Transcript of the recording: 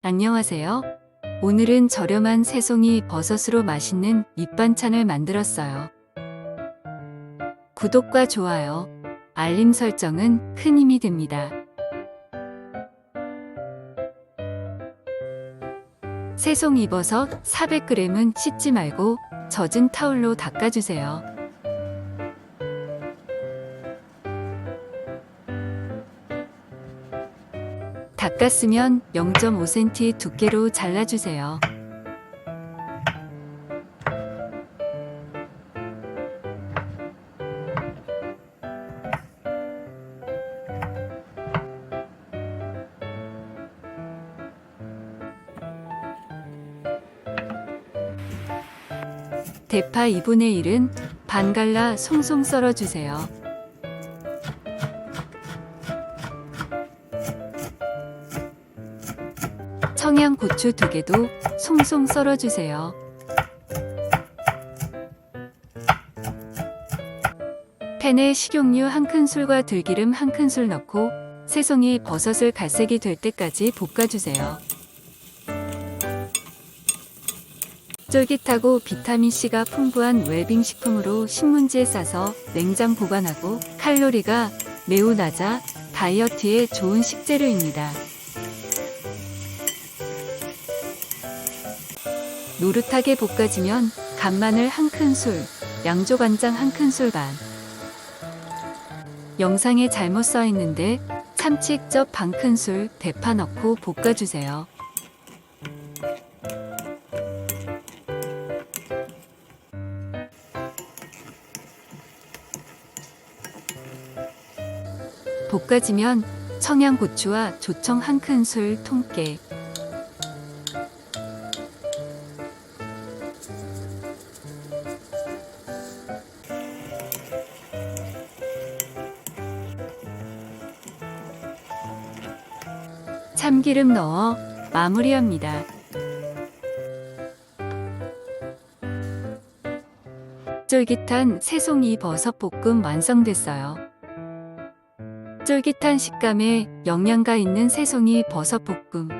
안녕하세요. 오늘은 저렴한 새송이 버섯으로 맛있는 밑반찬을 만들었어요. 구독과 좋아요, 알림 설정은 큰 힘이 됩니다. 새송이 버섯 400g은 씻지 말고 젖은 타올로 닦아주세요. 닦았으면 0.5cm 두께로 잘라주세요. 대파 2분의 1은 반 갈라 송송 썰어주세요. 청양고추 두 개도 송송 썰어주세요. 팬에 식용유 한 큰술과 들기름 한 큰술 넣고 새송이 버섯을 갈색이 될 때까지 볶아주세요. 쫄깃하고 비타민C가 풍부한 웰빙 식품으로 신문지에 싸서 냉장 보관하고 칼로리가 매우 낮아 다이어트에 좋은 식재료입니다. 노릇하게 볶아지면 간마늘 한 큰술, 양조간장 한 큰술 반. 영상에 잘못 써 있는데 참치 액젓 반 큰술, 대파 넣고 볶아주세요. 볶아지면 청양고추와 조청 한 큰술 통깨, 참기름 넣어 마무리합니다. 쫄깃한 새송이 버섯 볶음 완성됐어요. 쫄깃한 식감에 영양가 있는 새송이 버섯 볶음.